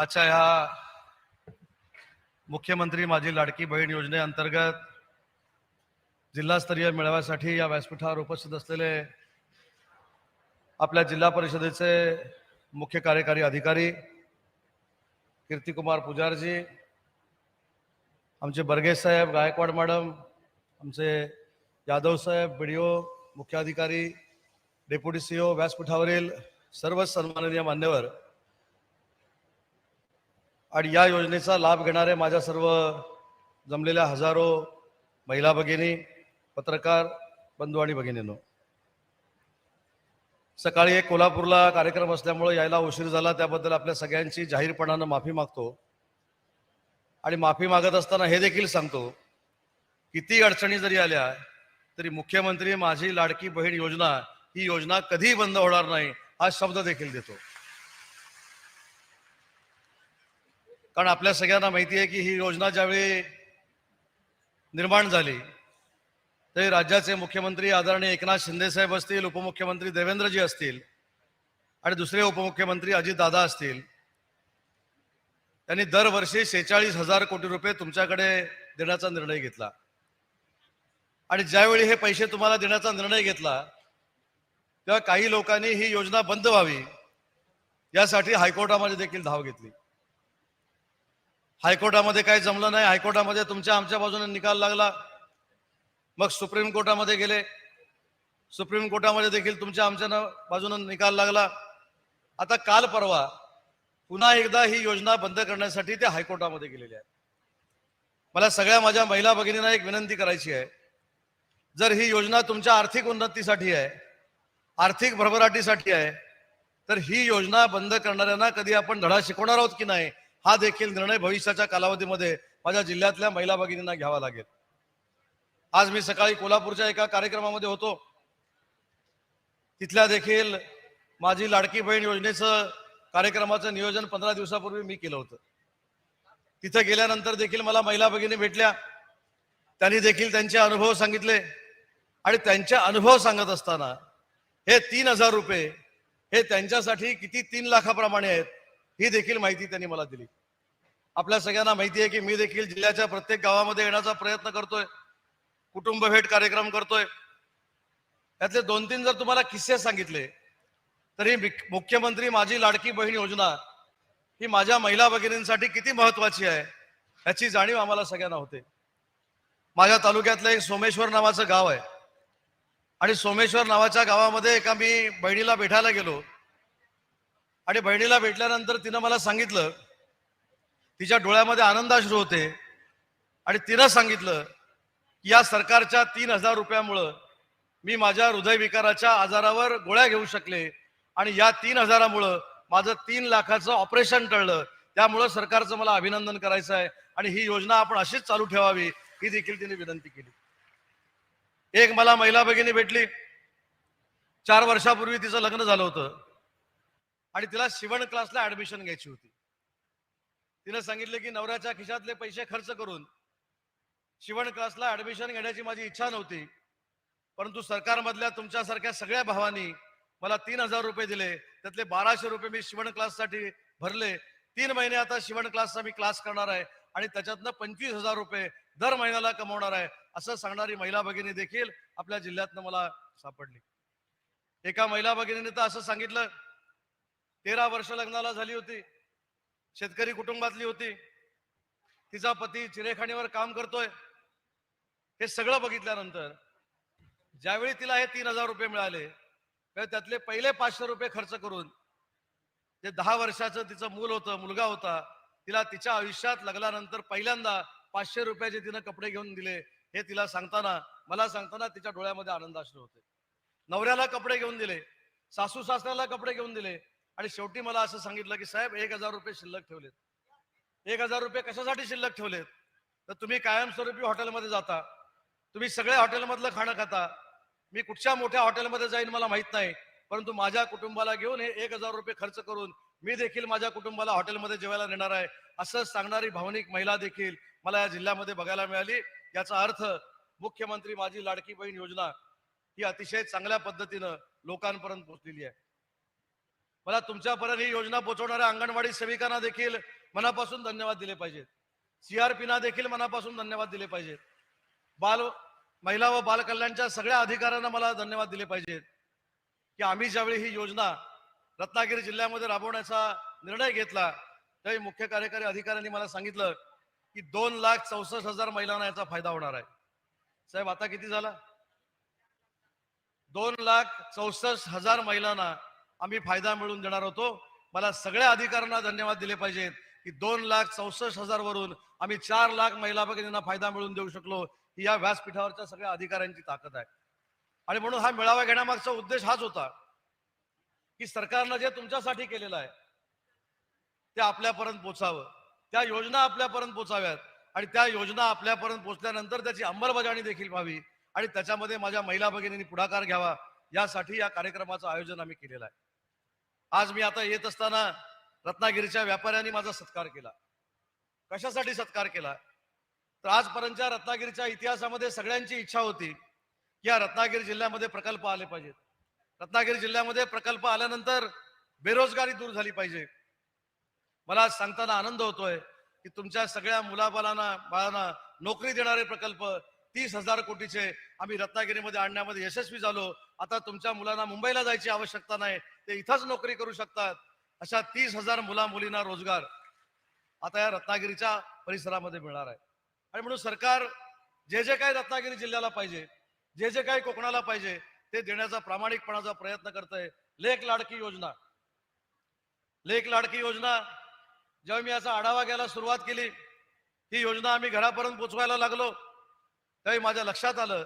आजच्या ह्या मुख्यमंत्री माझी लाडकी बहीण योजनेअंतर्गत जिल्हास्तरीय मेळाव्यासाठी या व्यासपीठावर उपस्थित असलेले आपल्या जिल्हा परिषदेचे मुख्य कार्यकारी अधिकारी कीर्तिकुमार पुजारजी आमचे बर्गे साहेब गायकवाड मॅडम आमचे यादव साहेब बीडीओ मुख्याधिकारी डेप्युटी सीओ व्यासपीठावरील सर्व सन्माननीय मान्यवर आणि या योजनेचा लाभ घेणारे माझ्या सर्व जमलेल्या हजारो महिला भगिनी पत्रकार बंधू आणि भगिनींनो. सकाळी एक कोल्हापूरला कार्यक्रम असल्यामुळे यायला उशीर झाला त्याबद्दल आपल्या सगळ्यांची जाहीरपणानं माफी मागतो. आणि माफी मागत असताना हे देखील सांगतो किती अडचणी जरी आल्या तरी मुख्यमंत्री माझी लाडकी बहीण योजना ही योजना कधी बंद होणार नाही हा शब्द देखील देतो. कारण आपल्या सगळ्यांना माहिती आहे की ही योजना ज्यावेळी निर्माण झाली तरी राज्याचे मुख्यमंत्री आदरणीय एकनाथ शिंदेसाहेब असतील उपमुख्यमंत्री देवेंद्रजी असतील आणि दुसरे उपमुख्यमंत्री अजितदादा असतील त्यांनी दरवर्षी शेहेचाळीस हजार कोटी रुपये तुमच्याकडे देण्याचा निर्णय घेतला. आणि ज्यावेळी हे पैसे तुम्हाला देण्याचा निर्णय घेतला तेव्हा काही लोकांनी ही योजना बंद व्हावी यासाठी हायकोर्टामध्ये देखील धाव घेतली. हायकोर्टामध्ये काही जमलं नाही. हायकोर्टामध्ये तुमच्या आमच्या बाजूने निकाल लागला. मग सुप्रीम कोर्टामध्ये गेले. सुप्रीम कोर्टामध्ये देखील तुमच्या आमच्या बाजूनं बाजूने निकाल लागला. आता काल परवा पुन्हा एकदा ही योजना बंद करण्यासाठी ते हायकोर्टामध्ये गेलेले आहेत. मला सगळ्या माझ्या महिला भगिनींना एक विनंती करायची आहे. जर ही योजना तुमच्या आर्थिक उन्नतीसाठी आहे आर्थिक भरभराटीसाठी आहे तर ही योजना बंद करणाऱ्यांना कधी आपण धडा शिकवणार आहोत की नाही? हा देखील निर्णय भविष्याच्या कालावधीमध्ये माझ्या जिल्ह्यातल्या महिला भगिनींना घ्यावा लागेल. आज मी सकाळी कोल्हापूरच्या एका कार्यक्रमामध्ये होतो. तिथल्या देखील माझी लाडकी बहीण योजनेचं कार्यक्रमाचं नियोजन पंधरा दिवसापूर्वी मी केलं होतं. तिथं गेल्यानंतर देखील मला महिला भगिनी भेटल्या. त्यांनी देखील त्यांचे अनुभव सांगितले. आणि त्यांचे अनुभव सांगत असताना हे तीन हजार रुपये हे त्यांच्यासाठी किती तीन लाखाप्रमाणे आहेत ही देखील माहिती त्यांनी मला दिली. आपल्या सगळ्यांना माहिती आहे की मी देखील जिल्ह्याच्या प्रत्येक गावामध्ये येण्याचा प्रयत्न करतोय. कुटुंब भेट कार्यक्रम करतोय. त्यातले दोन तीन जर तुम्हाला किस्से सांगितले तरी मिक- मुख्यमंत्री माझी लाडकी बहीण योजना ही माझ्या महिला भगिनींसाठी किती महत्वाची आहे याची जाणीव आम्हाला सगळ्यांना होते. माझ्या तालुक्यातलं एक सोमेश्वर नावाचं गाव आहे. आणि सोमेश्वर नावाच्या गावामध्ये एका मी बहिणीला भेटायला गेलो. आणि बहिणीला भेटल्यानंतर तिनं मला सांगितलं तिच्या डोळ्यामध्ये आनंदाश्रू होते. आणि तिनं सांगितलं की या सरकारच्या तीन हजार रुपयामुळं मी माझ्या हृदयविकाराच्या आजारावर गोळ्या घेऊ शकले. आणि या तीन हजारामुळं माझं तीन लाखाचं ऑपरेशन टळलं. त्यामुळं सरकारचं मला अभिनंदन करायचं आहे. आणि ही योजना आपण अशीच चालू ठेवावी ही देखील तिने विनंती केली. एक मला महिला भगिनी भेटली. चार वर्षापूर्वी तिचं लग्न झालं होतं. आणि तिला शिवण क्लासला ऍडमिशन घ्यायची होती. तिनं सांगितलं की नवऱ्याच्या खिशातले पैसे खर्च करून शिवण क्लासला ऍडमिशन घेण्याची माझी इच्छा नव्हती. परंतु सरकारमधल्या तुमच्यासारख्या सगळ्या भावांनी मला तीन हजार रुपये दिले. त्यातले बाराशे रुपये मी शिवण क्लाससाठी भरले. तीन महिने आता शिवण क्लासचा मी क्लास करणार आहे आणि त्याच्यातनं पंचवीस हजार रुपये दर महिन्याला कमवणार आहे असं सांगणारी महिला भगिनी देखील आपल्या जिल्ह्यातनं मला सापडली. एका महिला भगिनीने तर असं सांगितलं तेरा वर्ष लग्नाला झाली होती. शेतकरी कुटुंबातली होती. तिचा पती चिरेखाणीवर काम करतोय. हे सगळं बघितल्यानंतर ज्यावेळी तिला हे तीन हजार रुपये मिळाले त्यातले पहिले पाचशे रुपये खर्च करून जे दहा वर्षाचं तिचं मूल होतं मुलगा होता तिला तिच्या आयुष्यात लग्नानंतर पहिल्यांदा पाचशे रुपयाचे तिनं कपडे घेऊन दिले हे तिला सांगताना मला सांगताना तिच्या डोळ्यामध्ये आनंद असले होते नवऱ्याला कपडे घेऊन दिले सासू सासऱ्याला कपडे घेऊन दिले आणि शेवटी मला असं सांगितलं की साहेब एक हजार रुपये शिल्लक ठेवलेत. एक हजार रुपये कशासाठी शिल्लक ठेवलेत? तर तुम्ही कायमस्वरूपी हॉटेलमध्ये जाता. तुम्ही सगळ्या हॉटेलमधलं खाणं खाता. मी कुठच्या मोठ्या हॉटेलमध्ये जाईन मला माहीत नाही. परंतु माझ्या कुटुंबाला घेऊन हे एक हजार रुपये खर्च करून मी देखील माझ्या कुटुंबाला हॉटेलमध्ये जेवायला नेणार आहे असं सांगणारी भावनिक महिला देखील मला या जिल्ह्यामध्ये बघायला मिळाली. याचा अर्थ मुख्यमंत्री माझी लाडकी बहीण योजना ही अतिशय चांगल्या पद्धतीनं लोकांपर्यंत पोहोचलेली आहे. मला तुमच्यापर्यंत ही योजना पोहोचवणाऱ्या अंगणवाडी सेविकांना देखील मनापासून धन्यवाद दिले पाहिजेत. सीआरपीना देखील मनापासून धन्यवाद दिले पाहिजेत. बाल महिला व बालकल्याणच्या सगळ्या अधिकाऱ्यांना मला धन्यवाद दिले पाहिजेत की आम्ही ज्यावेळी ही योजना रत्नागिरी जिल्ह्यामध्ये राबवण्याचा निर्णय घेतला त्यावेळी मुख्य कार्यकारी अधिकाऱ्यांनी मला सांगितलं की दोन लाख चौसष्ट हजार महिलांना याचा फायदा होणार आहे. साहेब आता किती झाला? दोन लाख चौसष्ट हजार महिलांना आम्ही फायदा मिळवून देणार होतो. मला सगळ्या अधिकाऱ्यांना धन्यवाद दिले पाहिजेत की दोन लाख चौसष्ट हजार वरून आम्ही चार लाख महिला भगिनींना फायदा मिळवून देऊ शकलो. ही या व्यासपीठावरच्या सगळ्या अधिकाऱ्यांची ताकद आहे. आणि म्हणून हा मेळावा घेण्यामागचा उद्देश हाच होता की सरकारनं जे तुमच्यासाठी केलेलं आहे ते आपल्यापर्यंत पोचावं. त्या योजना आपल्यापर्यंत पोचाव्यात आणि त्या योजना आपल्यापर्यंत पोचल्यानंतर त्याची अंमलबजावणी देखील व्हावी आणि त्याच्यामध्ये माझ्या महिला भगिनींनी पुढाकार घ्यावा यासाठी या कार्यक्रमाचं आयोजन आम्ही केलेलं आहे. आज मी आता येत असताना रत्नागिरीच्या व्यापाऱ्यांनी माझा सत्कार केला. कशासाठी सत्कार केला? तर आजपर्यंतच्या रत्नागिरीच्या इतिहासामध्ये सगळ्यांची इच्छा होती की या रत्नागिरी जिल्ह्यामध्ये प्रकल्प आले पाहिजेत. रत्नागिरी जिल्ह्यामध्ये प्रकल्प आल्यानंतर बेरोजगारी दूर झाली पाहिजे. मला आज सांगताना आनंद होतोय की तुमच्या सगळ्या मुलाबालांना बाळांना नोकरी देणारे प्रकल्प तीस हजार कोटीचे आम्ही रत्नागिरीमध्ये आणण्यामध्ये यशस्वी झालो. आता तुमच्या मुलांना मुंबईला जायची आवश्यकता नाही. ते इथंच नोकरी करू शकतात. अशा तीस हजार मुला मुलींना रोजगार आता या रत्नागिरीच्या परिसरामध्ये मिळणार आहे. आणि म्हणून सरकार जे जे काही रत्नागिरी जिल्ह्याला पाहिजे जे जे काही कोकणाला पाहिजे ते देण्याचा प्रामाणिकपणाचा प्रयत्न करतोय. लेख लाडकी योजना. लेख लाडकी योजना जेव्हा मी याचा आढावा घ्यायला सुरुवात केली ही योजना आम्ही घरापर्यंत पोचवायला लागलो. त्यावेळी माझ्या लक्षात आलं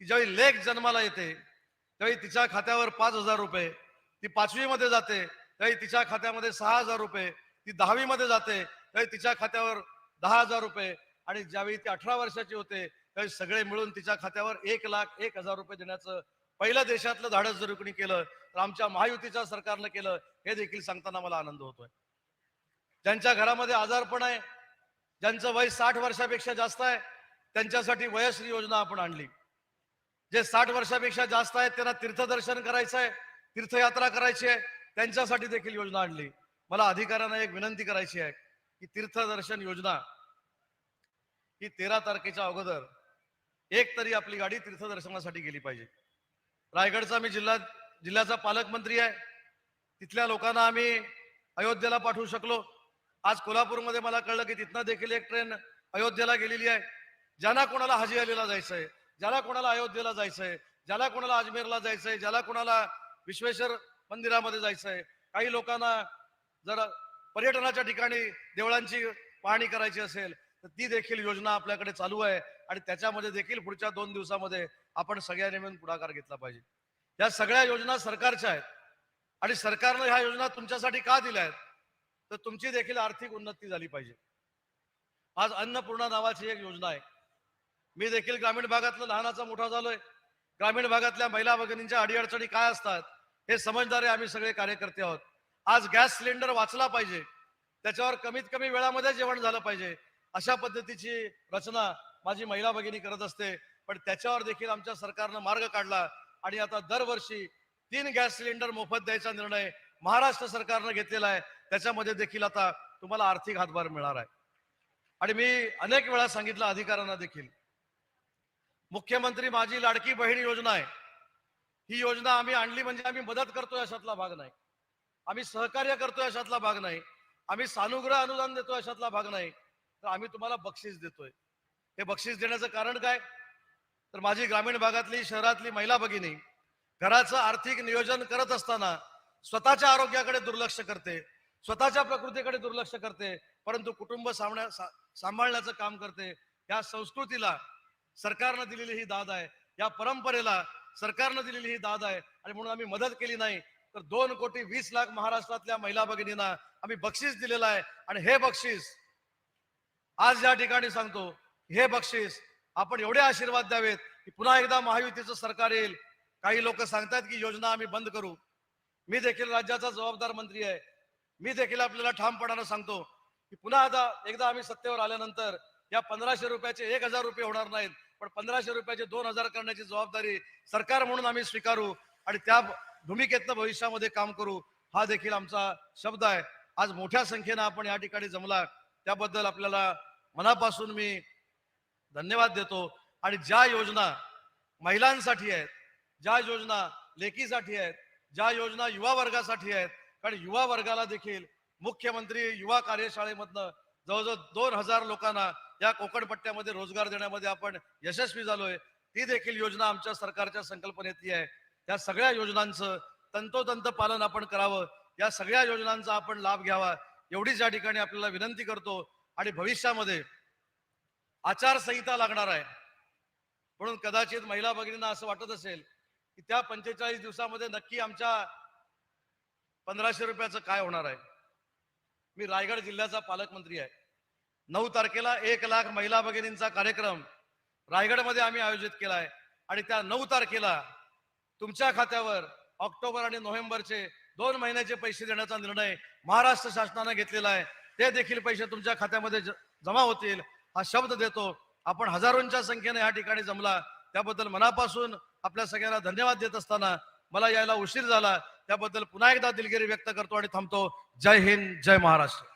की ज्यावेळी लेख जन्माला येते त्यावेळी तिच्या खात्यावर पाच हजार रुपये ती पाचवी मध्ये जाते त्यावेळी तिच्या खात्यामध्ये सहा हजार रुपये ती दहावी मध्ये जाते त्यावेळी तिच्या खात्यावर दहा हजार रुपये आणि ज्यावेळी ती अठरा वर्षाची होते त्यावेळी सगळे मिळून तिच्या खात्यावर एक लाख एक हजार रुपये देण्याचं पहिलं देशातलं धाडस जर कोणी केलं तर आमच्या महायुतीच्या सरकारनं केलं हे देखील सांगताना मला आनंद होतोय. ज्यांच्या घरामध्ये आजारपण आहे ज्यांचं वय साठ वर्षापेक्षा जास्त आहे त्यांच्यासाठी वयश्री योजना आपण आणली. जे साठ वर्षापेक्षा जास्त आहेत त्यांना तीर्थदर्शन करायचं आहे तीर्थयात्रा करायची आहे त्यांच्यासाठी देखील योजना आणली. मला अधिकाऱ्यांना एक विनंती करायची आहे की तीर्थदर्शन योजना ही तेरा तारखेच्या अगोदर एक तरी आपली गाडी तीर्थदर्शनासाठी गेली पाहिजे. रायगडचा मी जिल्हा जिल्ह्याचा पालकमंत्री आहे. तिथल्या लोकांना आम्ही अयोध्येला पाठवू शकलो. आज कोल्हापूरमध्ये मला कळलं की तिथनं देखील एक ट्रेन अयोध्येला गेलेली आहे. ज्यांना कोणाला हाजी अलीला जायचंय ज्याला कोणाला अयोध्येला जायचंय ज्याला कोणाला अजमेरला जायचंय ज्याला कोणाला विश्वेश्वर मंदिरामध्ये जायचंय काही लोकांना जर पर्यटनाच्या ठिकाणी देवळांची पाहणी करायची असेल तर ती देखील योजना आपल्याकडे चालू आहे आणि त्याच्यामध्ये देखील पुढच्या दोन दिवसामध्ये आपण सगळ्यांनी मिळून पुढाकार घेतला पाहिजे. या सगळ्या योजना सरकारच्या आहेत आणि सरकारनं ह्या योजना तुमच्यासाठी का दिल्या आहेत? तर तुमची देखील आर्थिक उन्नती झाली पाहिजे. आज अन्नपूर्णा नावाची एक योजना आहे. मी देखील ग्रामीण भागातलं लहानाचा मोठा झालोय. ग्रामीण भागातल्या महिला भगिनींच्या अडीअडचणी काय असतात हे समजणारे आम्ही सगळे कार्यकर्ते आहोत. आज गॅस सिलेंडर वाचला पाहिजे. त्याच्यावर कमीत कमी वेळामध्ये जेवण झालं पाहिजे. अशा पद्धतीची रचना माझी महिला भगिनी करत असते. पण त्याच्यावर देखील आमच्या सरकारनं मार्ग काढला आणि आता दरवर्षी तीन गॅस सिलेंडर मोफत द्यायचा निर्णय महाराष्ट्र सरकारनं घेतलेला आहे. त्याच्यामध्ये देखील आता तुम्हाला आर्थिक हातभार मिळणार आहे. आणि मी अनेक वेळा सांगितलं अधिकाऱ्यांना देखील मुख्यमंत्री माझी लाडकी बहीण योजना आहे. ही योजना आम्ही आणली म्हणजे आम्ही मदत करतोय अशातला भाग नाही. आम्ही सहकार्य करतोय अशातला भाग नाही. आम्ही सानुग्रह अनुदान देतोय अशातला भाग नाही. तर आम्ही तुम्हाला बक्षीस देतोय. हे बक्षीस देण्याचं कारण काय? तर माझी ग्रामीण भागातली शहरातली महिला भगिनी घराचं आर्थिक नियोजन करत असताना स्वतःच्या आरोग्याकडे दुर्लक्ष करते स्वतःच्या प्रकृतीकडे दुर्लक्ष करते परंतु कुटुंब सांभाळण्या सांभाळण्याचं काम करते. या संस्कृतीला सरकारनं दिलेली ही दाद आहे. या परंपरेला सरकारनं दिलेली ही दाद आहे. आणि म्हणून आम्ही मदत केली नाही तर दोन कोटी वीस लाख महाराष्ट्रातल्या महिला भगिनींना आम्ही बक्षीस दिलेलं आहे. आणि हे बक्षीस आज या ठिकाणी सांगतो हे बक्षीस आपण एवढे आशीर्वाद द्यावेत की पुन्हा एकदा महायुतीचं सरकार येईल. काही लोक सांगतात की योजना आम्ही बंद करू. मी देखील राज्याचा जबाबदार मंत्री आहे. मी देखील आपल्याला ठामपणानं सांगतो की पुन्हा आता एकदा आम्ही सत्तेवर आल्यानंतर या पंधराशे रुपयाचे एक हजार रुपये होणार नाहीत. पण पंधराशे रुपयाचे दोन हजार करण्याची जबाबदारी सरकार म्हणून आम्ही स्वीकारू आणि त्या भूमिकेतनं भविष्यामध्ये काम करू हा देखील आमचा शब्द आहे. आज मोठ्या संख्येनं आपण या ठिकाणी जमला. त्याबद्दल आपल्याला मनापासून मी धन्यवाद देतो. आणि ज्या योजना महिलांसाठी आहेत ज्या योजना लेकीसाठी आहेत ज्या योजना युवा वर्गासाठी आहेत कारण युवा वर्गाला देखील मुख्यमंत्री युवा कार्यशाळेमधनं जवळजवळ दोन हजार लोकांना या कोकणपट्ट्यामध्ये रोजगार देण्यामध्ये आपण यशस्वी झालोय. ती देखील योजना आमच्या सरकारच्या संकल्पनेतली आहे. त्या सगळ्या योजनांचं तंतोतंत पालन आपण करावं. या सगळ्या योजनांचा आपण लाभ घ्यावा. एवढीच या ठिकाणी आपल्याला विनंती करतो आणि भविष्यामध्ये आचारसंहिता लागणार आहे. म्हणून कदाचित महिला भगिनींना असं वाटत असेल की त्या पंचेचाळीस दिवसामध्ये नक्की आमच्या पंधराशे रुपयाचं काय होणार आहे? मी रायगड जिल्ह्याचा पालकमंत्री आहे. नऊ तारखेला एक लाख महिला भगिनींचा कार्यक्रम रायगडमध्ये आम्ही आयोजित केला आहे आणि त्या नऊ तारखेला तुमच्या खात्यावर ऑक्टोबर आणि नोव्हेंबरचे दोन महिन्याचे पैसे देण्याचा निर्णय महाराष्ट्र शासनानं घेतलेला आहे. ते देखील पैसे तुमच्या खात्यामध्ये जमा होतील. हा शब्द देतो. आपण हजारोंच्या संख्येने या ठिकाणी जमला. त्याबद्दल मनापासून आपल्या सगळ्यांना धन्यवाद देत असताना मला यायला उशीर झाला. त्याबद्दल पुन्हा एकदा दिलगिरी व्यक्त करतो आणि थांबतो. जय हिंद जय महाराष्ट्र.